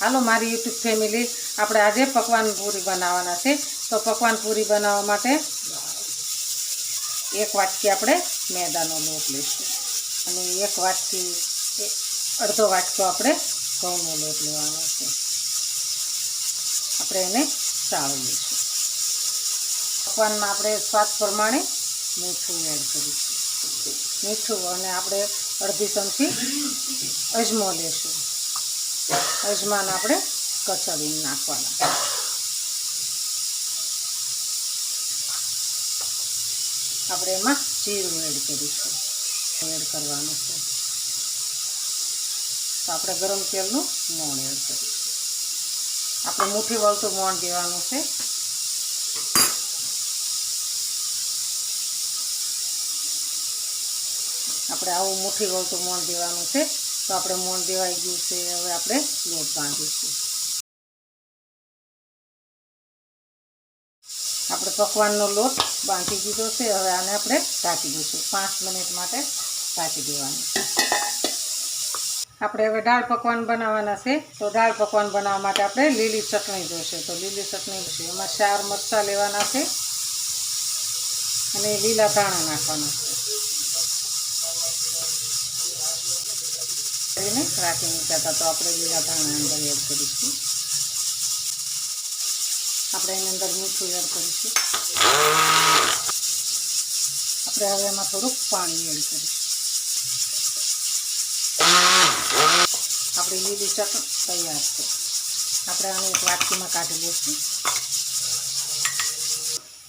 હાલો, મારી YouTube family. આપણે આજે પકવાન પૂરી બનાવવાના છે. તો પકવાન પૂરી બનાવવા માટે એક વાટકી આપણે મેદાનો લોટ લઈશું. અને એક વાટકી, અડધો વાટકો આપણે ઘઉંનો લોટ લેવાનો છે. આપણે એને ચાળી લઈશું પકવાનમાં આપણે સ્વાદ પ્રમાણે મીઠું એડ કરીશું. મીઠું અને આપણે અડધી ચમચી અજમો લેશું. અજમાન આપણે કચવીને નાખવાના. આપણે એમાં જીરું એડ કરીશું. એડ કરવાનું છે. તો આપણે ગરમ તેલનું મોણ એડ કરીશું. આપણે મુઠ્ઠી વળતું મોણ દેવાનું છે. આપણે આવું મુઠ્ઠી વળતું મોણ દેવાનું છે. તો આપણે મોણ દેવાઈ ગયું છે, હવે આપણે લોટ બાંધીશું. આપણે પકવાનનો લોટ બાંધી દીધો છે, હવે આને આપણે ઢાંકી દઈશું. પાંચ મિનિટ માટે ઢાંકી દેવાનું. આપણે હવે દાળ પકવાન બનાવવાના છે, તો દાળ પકવાન બનાવવા માટે આપણે લીલી ચટણી જોઈશે. તો લીલી ચટણી જોઈશે. એમાં ચાર મરચાં લેવાના છે, અને લીલા ધાણા નાખવાના છે. કરીને રાખી મૂક્યા હતા. તો આપણે લીલા ધાણા અંદર એડ કરીશું. આપણે એની અંદર મીઠું એડ કરીશું. આપણે હવે એમાં થોડુંક પાણી એડ કરીશું. આપણી લીલી ચટણી તૈયાર છે. આપણે આને એક વાટકીમાં કાઢી લઈશું.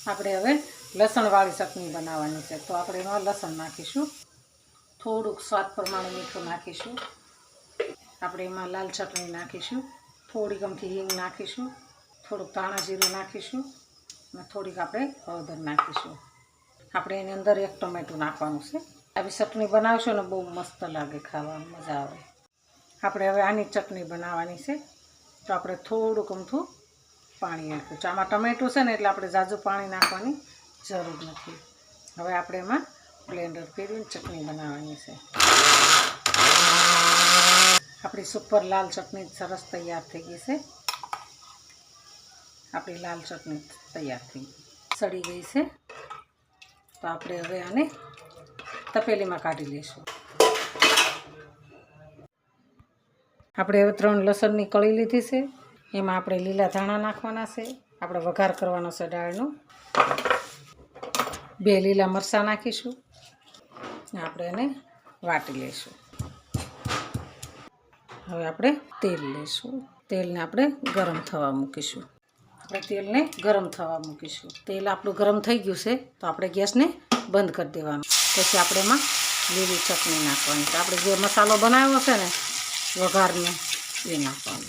આપણે હવે લસણવાળી ચટણી બનાવવાની છે. તો આપણે એમાં લસણ નાખીશું. થોડુંક સ્વાદ પ્રમાણે મીઠું નાખીશું. આપણે એમાં લાલ ચટણી નાખીશું. થોડીક અમથી હિંગ નાખીશું. થોડુંક ધાણા જીરું નાખીશું. અને થોડીક આપણે હળદર નાખીશું. આપણે એની અંદર એક ટમેટું નાખવાનું છે. આવી ચટણી બનાવશો ને બહુ મસ્ત લાગે ખાવામાં, મજા આવે. આપણે હવે આની ચટણી બનાવવાની છે. તો આપણે થોડુંક અમથું પાણી નાખ્યું આમાં ટમેટું છે ને એટલે આપણે ઝાઝું પાણી નાખવાની જરૂર નથી. હવે આપણે એમાં બ્લેન્ડર ફેરવીને ચટણી બનાવવાની છે. આપણી સુપર લાલ ચટણી સરસ તૈયાર થઈ ગઈ છે. આપણી લાલ ચટણી તૈયાર થઈ સડી ગઈ છે. તો આપણે હવે આને તપેલીમાં કાઢી લઈશું. આપણે હવે ત્રણ લસણની કળી લીધી છે. એમાં આપણે લીલા ધાણા નાખવાના છે. આપણે વઘાર કરવાનો છે દાળનો. બે લીલા મરચાં નાખીશું. ને આપણે એને વાટી લઈશું. હવે આપણે તેલ લઈશું. તેલને આપણે ગરમ થવા મૂકીશું. આપણે તેલને ગરમ થવા મૂકીશું. તેલ આપણું ગરમ થઈ ગયું છે, તો આપણે ગેસને બંધ કરી દેવાનું. પછી આપણે એમાં લીલી ચટણી નાખવાની. તો આપણે જે મસાલો બનાવ્યો છે ને, વઘારનો એ નાખવાનો.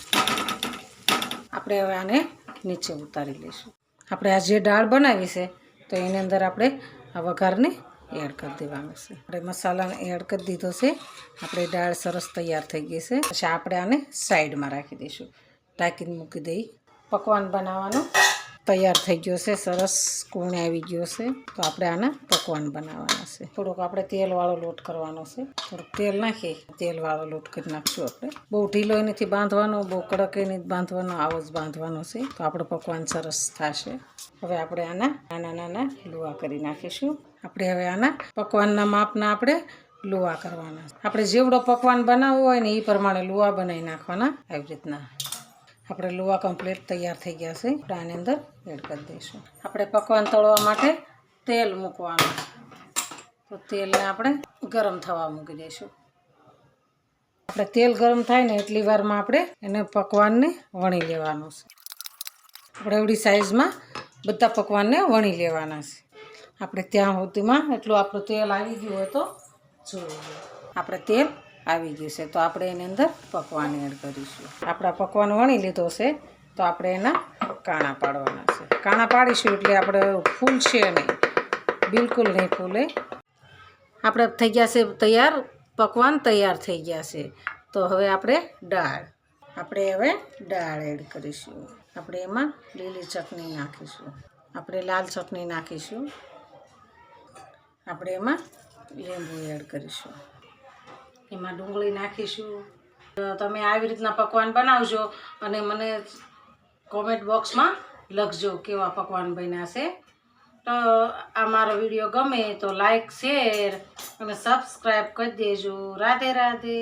આપણે હવે આને નીચે ઉતારી લઈશું. આપણે આ જે દાળ બનાવી છે, તો એની અંદર આપણે આ વઘારને એડ કરી દેવાનું છે. આપણે મસાલાને એડ કરી દીધો છે. આપણે દાળ સરસ તૈયાર થઈ ગઈ છે. પછી આપણે આને સાઈડમાં રાખી દઈશું. ટાંકીને મૂકી દઈ. પકવાન બનાવવાનું તૈયાર થઈ ગયો છે. સરસ કૂણે આવી ગયો છે. તો આપણે આના પકવાન બનાવવાના છે. થોડુંક આપણે તેલવાળો લોટ કરવાનો છે. થોડુંક તેલ નાખી તેલવાળો લોટ કરી નાખશું આપણે. બહુ ઢીલો નથી બાંધવાનો, બહુ કડક નથી બાંધવાનો, આવો જ બાંધવાનો છે. તો આપણું પકવાન સરસ થશે. હવે આપણે આના નાના નાના લુવા કરી નાખીશું. આપણે હવે આના પકવાનના માપના આપણે લુવા કરવાના. આપણે જેવડો પકવાન બનાવવો હોય ને એ પ્રમાણે લુવા બનાવી નાખવાના આવી રીતના. આપણે લુવા કમ્પ્લીટ તૈયાર થઈ ગયા છે. આપણે આની અંદર એડ કરી દઈશું. આપણે પકવાન તળવા માટે તેલ મૂકવાનું. તો તેલને આપણે ગરમ થવા મૂકી દઈશું. આપણે તેલ ગરમ થાય ને એટલી વારમાં આપણે એને પકવાનને વણી લેવાનું છે. આપણે એવડી સાઇઝમાં બધા પકવાનને વણી લેવાના છે. આપણે ત્યાં સુધીમાં એટલું આપણું તેલ આવી ગયું હોય તો જોઈએ આપણે તેલ આવી ગયું છે, તો આપણે એની અંદર પકવાન એડ કરીશું. આપણા પકવાન વણી લીધો છે, તો આપણે એના કાણા પાડવાના છે. કાણા પાડીશું એટલે આપણે ફૂલશે નહીં. બિલકુલ નહીં ફૂલે. આપણે થઈ ગયા છે તૈયાર, પકવાન તૈયાર થઈ ગયા છે. તો હવે આપણે દાળ. આપણે હવે દાળ એડ કરીશું. આપણે એમાં લીલી ચટણી નાખીશું. આપણે લાલ ચટણી નાખીશું. આપણે એમાં લીંબુ એડ કરીશું. એમાં ડુંગળી નાખીશું. તમે આવી રીતના પકવાન બનાવજો અને મને કોમેન્ટ બોક્સમાં લખજો કેવા પકવાન બન્યા છે. તો આ મારો વીડિયો ગમે તો લાઈક શેર અને સબસ્ક્રાઈબ કરી દેજો. રાધે રાધે.